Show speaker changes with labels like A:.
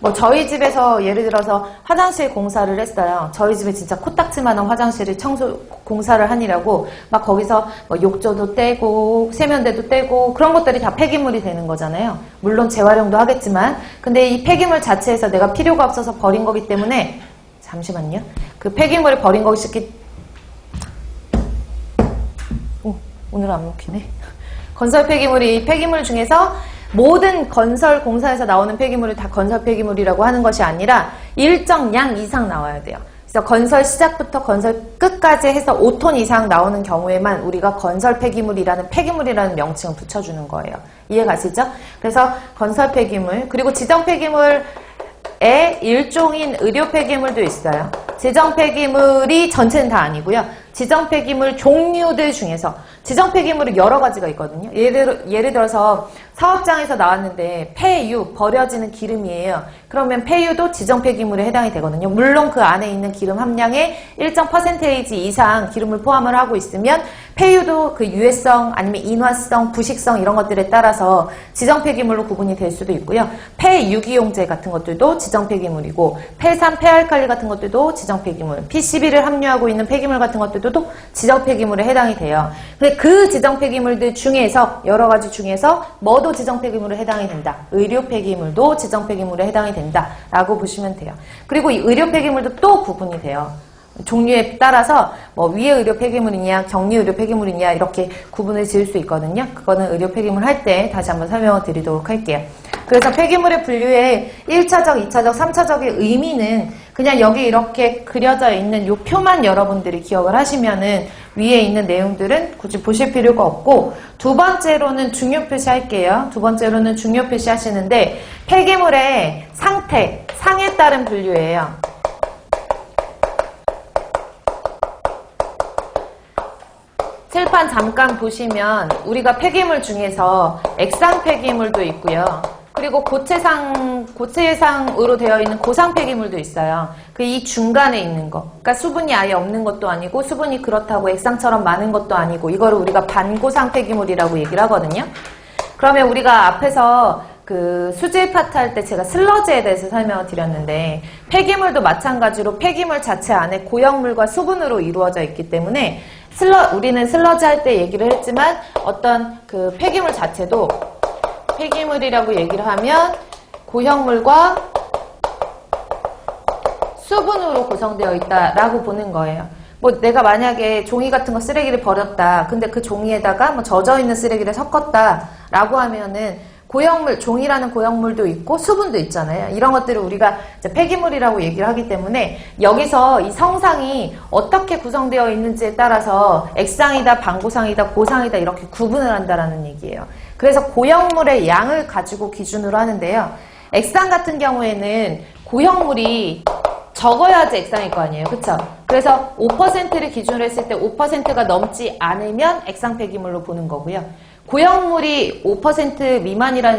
A: 뭐 저희 집에서 예를 들어서 화장실 공사를 했어요. 저희 집에 진짜 코딱지만한 화장실을 청소 공사를 하니라고 막 거기서 뭐 욕조도 떼고 세면대도 떼고 그런 것들이 다 폐기물이 되는 거잖아요. 물론 재활용도 하겠지만 근데 이 폐기물 자체에서 내가 필요가 없어서 버린 거기 때문에 잠시만요. 그 폐기물을 버린 것이 오, 오늘 안 먹히네. 건설 폐기물이 폐기물 중에서 모든 건설 공사에서 나오는 폐기물을 다 건설 폐기물이라고 하는 것이 아니라 일정 양 이상 나와야 돼요. 그래서 건설 시작부터 건설 끝까지 해서 5톤 이상 나오는 경우에만 우리가 건설 폐기물이라는 폐기물이라는 명칭을 붙여주는 거예요. 이해 가시죠? 그래서 건설 폐기물 그리고 지정 폐기물 의 일종인 의료 폐기물도 있어요. 지정 폐기물이 전체는 다 아니고요. 지정 폐기물 종류들 중에서 지정 폐기물이 여러 가지가 있거든요. 예를, 예를 들어서 사업장에서 나왔는데 폐유, 버려지는 기름이에요. 그러면 폐유도 지정 폐기물에 해당이 되거든요. 물론 그 안에 있는 기름 함량의 일정 퍼센테이지 이상 기름을 포함을 하고 있으면 폐유도 그 유해성 아니면 인화성, 부식성 이런 것들에 따라서 지정 폐기물로 구분이 될 수도 있고요. 폐유기용제 같은 것들도 지정 폐기물이고 폐산, 폐알칼리 같은 것들도 지정 폐기물, PCB를 함유하고 있는 폐기물 같은 것들도 지정 폐기물에 해당이 돼요. 그 지정 폐기물들 중에서 여러 가지 중에서 뭐도 지정 폐기물에 해당이 된다. 의료 폐기물도 지정 폐기물에 해당이 된다라고 보시면 돼요. 그리고 이 의료 폐기물도 또 구분이 돼요. 종류에 따라서 뭐 위에 의료 폐기물이냐 격리 의료 폐기물이냐 이렇게 구분을 지을 수 있거든요. 그거는 의료 폐기물 할 때 다시 한번 설명을 드리도록 할게요. 그래서 폐기물의 분류의 1차적, 2차적, 3차적의 의미는 그냥 여기 이렇게 그려져 있는 요 표만 여러분들이 기억을 하시면은 위에 있는 내용들은 굳이 보실 필요가 없고 두 번째로는 중요 표시 할게요. 두 번째로는 중요 표시 하시는데 폐기물의 상태, 상에 따른 분류예요. 칠판 잠깐 보시면 우리가 폐기물 중에서 액상 폐기물도 있고요. 그리고 고체상, 고체상으로 되어 있는 고상 폐기물도 있어요. 그 이 중간에 있는 거. 그러니까 수분이 아예 없는 것도 아니고 수분이 그렇다고 액상처럼 많은 것도 아니고 이거를 우리가 반고상 폐기물이라고 얘기를 하거든요. 그러면 우리가 앞에서 그 수질 파트 할 때 제가 슬러지에 대해서 설명을 드렸는데 폐기물도 마찬가지로 폐기물 자체 안에 고형물과 수분으로 이루어져 있기 때문에 슬러 우리는 슬러지 할 때 얘기를 했지만 어떤 그 폐기물 자체도 폐기물이라고 얘기를 하면 고형물과 수분으로 구성되어 있다라고 보는 거예요. 뭐 내가 만약에 종이 같은 거 쓰레기를 버렸다. 근데 그 종이에다가 뭐 젖어 있는 쓰레기를 섞었다라고 하면은 고형물, 종이라는 고형물도 있고 수분도 있잖아요. 이런 것들을 우리가 폐기물이라고 얘기를 하기 때문에 여기서 이 성상이 어떻게 구성되어 있는지에 따라서 액상이다, 방고상이다, 고상이다 이렇게 구분을 한다라는 얘기예요. 그래서 고형물의 양을 가지고 기준으로 하는데요. 액상 같은 경우에는 고형물이 적어야지 액상일 거 아니에요. 그쵸? 그래서 5%를 기준으로 했을 때 5%가 넘지 않으면 액상 폐기물로 보는 거고요. 고형물이 5% 미만이라는